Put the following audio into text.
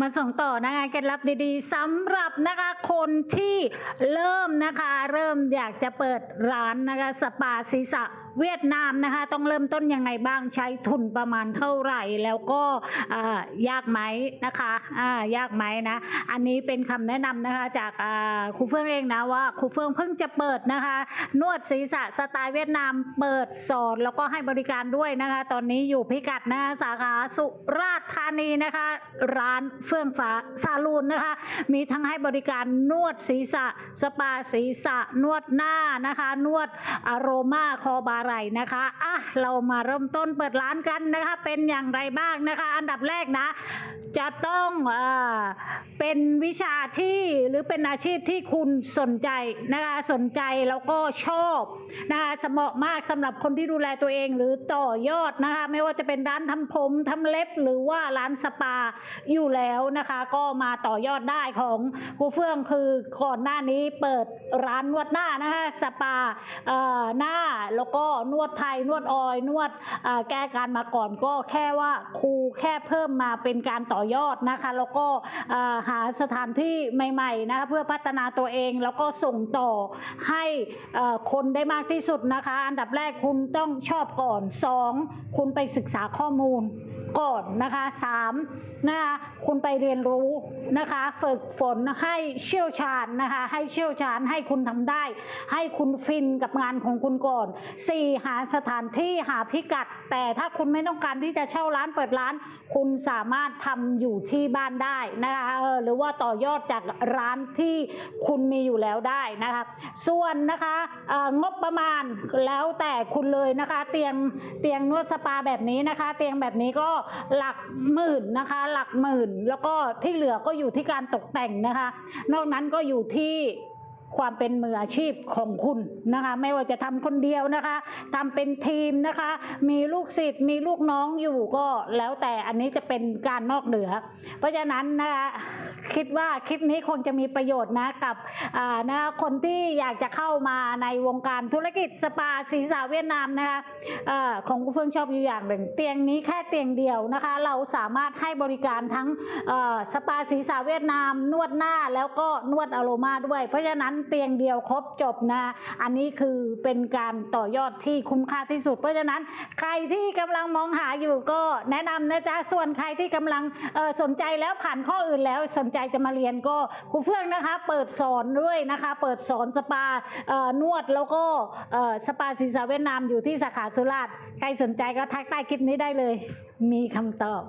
มาส่งต่อนะคะเคล็ดลับดีๆสำหรับนะคะคนที่เริ่มนะคะ เริ่มอยากจะเปิดร้านนะคะสปาศีรษะ เวียดนามนะคะ ต้องเริ่มต้นยังไงบ้างใช้ทุนประมาณเท่าไหร่ แล้วก็ยากไหมนะคะยากไหมนะ อันนี้เป็นคำแนะนำนะคะ จากครูเฟื่องเองนะว่าครูเฟื่องเพิ่งจะเปิดนะคะ นวดศีรษะสไตล์เวียดนามเปิดสอนแล้วก็ให้บริการด้วยนะคะ ตอนนี้อยู่พิกัดนะะสาขาสุราษฎร์ธานีนะคะ ร้านเฟื่องฟ้าซาลูนนะคะ มีทั้งให้บริการนวดศีรษะ สปาศีรษะนวดหน้านะคะ นวดอโรมาคอบาไหลนะคะอะเรามาเริ่มต้นเปิดร้านกันนะคะ เป็นอย่างไรบ้างนะคะ อันดับแรกนะ จะต้องเออเป็นวิชาที่หรือเป็นอาชีพที่คุณสนใจนะคะสนใจแล้วก็ชอบนะคะสเหมาะมากสำหรับคนที่ดูแลตัวเองหรือต่อยอดนะคะ ไม่ว่าจะเป็นร้านทำผมทำเล็บหรือว่าร้านสปาอยู่แล้วนะคะ ก็มาต่อยอดได้ของครูเฟื่องคือก่อนหน้านี้เปิดร้านนวดหน้านะคะสปาเอ่อหน้าแล้วก็นวดไทยนวดออยนวดแก้การมาก่อนก็แค่ว่าครูแค่เพิ่มมาเป็นการต่อยอดนะคะ แล้วก็หาสถานที่ใหม่ๆนะคะเพื่อพัฒนาตัวเองแล้วก็ส่งต่อให้คนได้มากที่สุดนะคะ อันดับแรกคุณต้องชอบก่อนสองคุณไปศึกษาข้อมูล ก่อนนะคะสามนะคะคุณไปเรียนรู้นะคะ ฝึกฝนให้เชี่ยวชาญนะคะ ให้เชี่ยวชาญให้คุณทำได้ ให้คุณฟินกับงานของคุณก่อนสี่หาสถานที่หาพิกัด แต่ถ้าคุณไม่ต้องการที่จะเช่าร้านเปิดร้าน คุณสามารถทำอยู่ที่บ้านได้นะคะหรือว่าต่อยอดจากร้านที่คุณมีอยู่แล้วได้นะคะ ส่วนนะคะงบประมาณแล้วแต่คุณเลยนะคะ เตียงเตียงนวดสปาแบบนี้นะคะ เตียงแบบนี้ก็หลักหมื่นนะคะ หลักหมื่น แล้วก็ที่เหลือก็อยู่ที่การตกแต่งนะคะ นอกนั้นก็อยู่ที่ความเป็นมืออาชีพของคุณนะคะ ไม่ว่าจะทำคนเดียวนะคะทำเป็นทีมนะคะ มีลูกศิษย์มีลูกน้องอยู่ก็แล้วแต่อันนี้จะเป็นการนอกเหนือ เพราะฉะนั้นนะคะ คิดว่าคลิปนี้คงจะมีประโยชน์นะกับอ่านะคนที่อยากจะเข้ามาในวงการธุรกิจสปาศีรษะเวียดนามนะคะอ่อของคุณเฟื่องชอบอยู่อย่างหนึ่ง เตียงนี้แค่เตียงเดียวนะคะ เราสามารถให้บริการทั้งอ่อสปาศีรษะเวียดนาม นวดหน้าแล้วก็นวดอโรมาด้วย เพราะฉะนั้นเตียงเดียวครบจบนะ อันนี้คือเป็นการต่อยอดที่คุ้มค่าที่สุด เพราะฉะนั้นใครที่กำลังมองหาอยู่ก็แนะนำนะจ๊ะส่วนใครที่กำลังเอ่อสนใจแล้วผ่านข้ออื่นแล้วสนใจจจะมาเรียนก็ครูเฟื่องนะคะ เปิดสอนด้วยนะคะ เปิดสอนสปานวดแล้วก็สปาศีรษะเวียดนามอยู่ที่สาขาสุราษฎร์ใครสนใจก็ทักใต้คลิปนี้ได้เลย มีคำตอบ